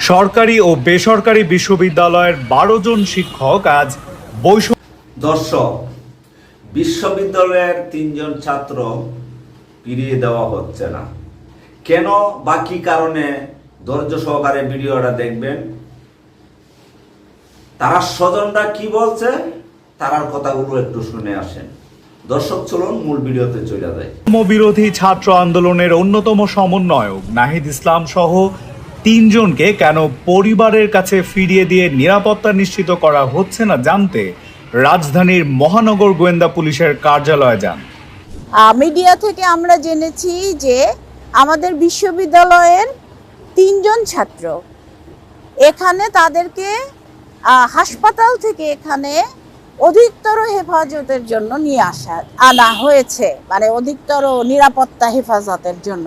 সরকারি ও বেসরকারি বিশ্ববিদ্যালয়ের বারো জন শিক্ষক আজ বৈষম্য দর্শক বিশ্ববিদ্যালয়ের তিনজন ছাত্র ফিরিয়ে দেওয়া হচ্ছে না। কেন বা কি কারণে? ধৈর্য সহকারে ভিডিওটা দেখবেন। তারা স্বজনরা কি বলছে? তারার কথাগুলো একটু শুনে আসেন। দর্শক চলুন মূল ভিডিওতে চলে যায় বিরোধী ছাত্র আন্দোলনের অন্যতম সমন্বয়ক নাহিদ ইসলাম সহ তিনজনকে কেন পরিবারের কাছে ফিরিয়ে দিয়ে নিরাপত্তা নিশ্চিত করা হচ্ছে না জানতে রাজধানীর মহানগর গোয়েন্দা পুলিশের কার্যালয়ে যান। মিডিয়া থেকে আমরা জেনেছি যে আমাদের বিশ্ববিদ্যালয়ের তিনজন ছাত্র। এখানে তাদেরকে হাসপাতাল থেকে এখানে অধিকতর হেফাজতের জন্য নিয়ে আসা, আনা হয়েছে। মানে অধিকতর নিরাপত্তা হেফাজতের জন্য।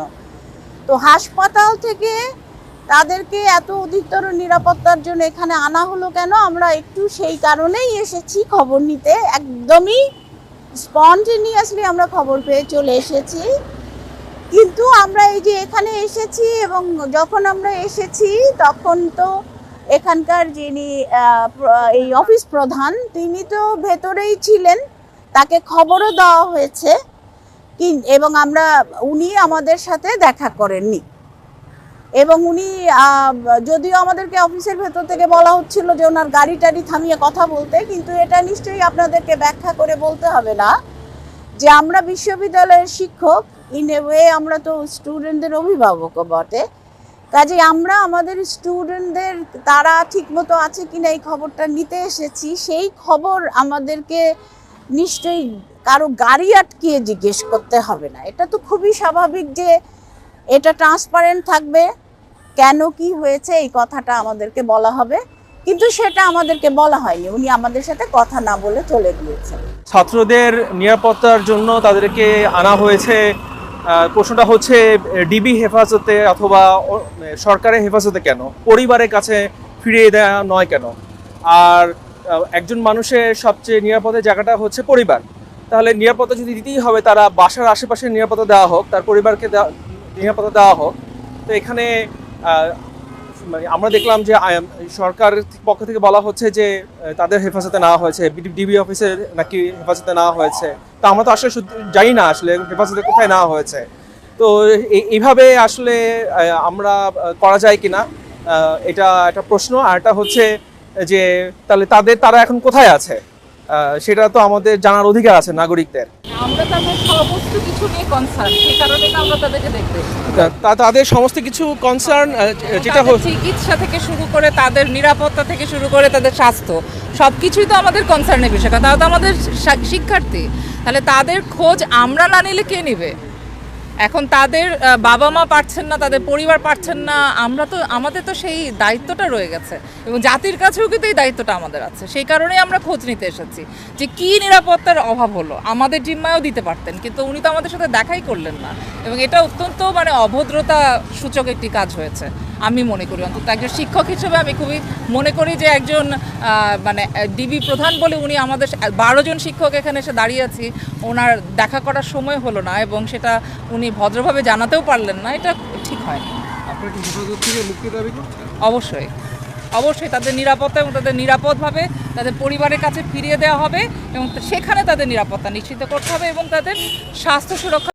তো হাসপাতাল থেকে তাদেরকে এত অধিকতর নিরাপত্তার জন্য এখানে আনা হলো কেন? আমরা একটু সেই কারণেই এসেছি খবর নিতে। একদমই স্পন্টেনিয়াসলি আমরা খবর পেয়ে চলে এসেছি। কিন্তু আমরা এই যে এখানে এসেছি এবং যখন আমরা এসেছি, তখন তো এখানকার যিনি এই অফিস প্রধান, তিনি তো ভেতরেই ছিলেন। তাকে খবরও দেওয়া হয়েছে। এবং আমরা, উনি আমাদের সাথে দেখা করেননি। এবং উনি যদিও আমাদেরকে অফিসের ভেতর থেকে বলা হচ্ছিল যে ওনার গাড়ি টাড়ি থামিয়ে কথা বলতে, কিন্তু এটা নিশ্চয়ই আপনাদেরকে ব্যাখ্যা করে বলতে হবে না যে আমরা বিশ্ববিদ্যালয়ের শিক্ষক ইন এ ওয়ে আমরা তো স্টুডেন্টদের অভিভাবকও বটে। কাজে আমরা আমাদের স্টুডেন্টদের তারা ঠিকমতো আছে কি না এই খবরটা নিতে এসেছি, সেই খবর আমাদেরকে নিশ্চয়ই কারও গাড়ি আটকিয়ে জিজ্ঞেস করতে হবে না। এটা তো খুবই স্বাভাবিক যে এটা ট্রান্সপারেন্ট থাকবে। কেন কি হয়েছে এই কথাটা আমাদেরকে বলা হবে। কিন্তু সেটা আমাদেরকে বলা হয়নি। উনি আমাদের সাথে কথা না বলে চলে গিয়েছেন। ছাত্রদের নিরাপত্তার জন্য তাদেরকে আনা হয়েছে প্রশ্নটা হচ্ছে ডিবি হেফাজতে অথবা সরকারের হেফাজতে কেন? পরিবারের কাছে ফিরিয়ে দেওয়া নয় কেন? আর একজন মানুষের সবচেয়ে নিরাপদের জায়গাটা হচ্ছে পরিবার। তাহলে নিরাপত্তা যদি দিতেই হবে, তারা বাসার আশেপাশে নিরাপত্তা দেওয়া হোক, তার পরিবারকে নিরাপত্তা দেওয়া হোক। তো এখানে মানে আমরা দেখলাম যে সরকার পক্ষ থেকে বলা হচ্ছে যে তাদের হেফাজতে নেওয়া হয়েছে। ডিবি অফিসে নাকি হেফাজতে নেওয়া হয়েছে। তো আমরা তো আসলে জানি না আসলে হেফাজতে কোথায় নেওয়া হয়েছে। তো এই- এইভাবে আসলে আমরা করা যায় কিনা এটা একটা প্রশ্ন। আর এটা হচ্ছে যে, তাহলে তাদের, তারা এখন কোথায় আছে? সেটা তো আমাদের জানার অধিকার আছে নাগরিকদের। আমরা তাদের সমস্ত কিছু নিয়ে কনসার্ন সেই কারণে আমরা তাদেরকে দেখতে তাদের সমস্ত কিছু কনসার্ন যেটা চিকিৎসা থেকে শুরু করে তাদের নিরাপত্তা থেকে শুরু করে তাদের স্বাস্থ্য সব কিছুই তো আমাদের কনসার্নের বিষয়। কারণ তারা তো আমাদের শিক্ষার্থী। তাহলে তাদের খোঁজ আমরা না নিলে কে নিবে? এখন তাদের বাবা মা পারছেন না, তাদের পরিবার পারছেন না, আমরা তো, আমাদের তো সেই দায়িত্বটা রয়ে গেছে। এবং জাতির কাছেও কিন্তু এই দায়িত্বটা আমাদের আছে। সেই কারণেই আমরা খোঁজ নিতে এসেছি যে কি নিরাপত্তার অভাব হলো। আমাদের জিম্মায়ও দিতে পারতেন, কিন্তু উনি তো আমাদের সাথে দেখাই করলেন না। এবং এটা অত্যন্ত মানে অভদ্রতা সূচক একটি কাজ হয়েছে। আমি মনে করি। অন্তত একজন শিক্ষক হিসেবে আমি খুবই মনে করি যে একজন মানে ডিবি প্রধান বলে উনি আমাদের বারো জন শিক্ষক এখানে এসে দাঁড়িয়ে আছি ওনার দেখা করার সময় হলো না এবং সেটা উনি ভদ্রভাবে জানাতেও পারলেন না এটা ঠিক হয়নি করছেন? অবশ্যই। অবশ্যই তাদের নিরাপত্তা এবং তাদের নিরাপদভাবে তাদের পরিবারের কাছে ফিরিয়ে দেওয়া হবে এবং সেখানে তাদের নিরাপত্তা নিশ্চিত করতে হবে এবং তাদের স্বাস্থ্য সুরক্ষা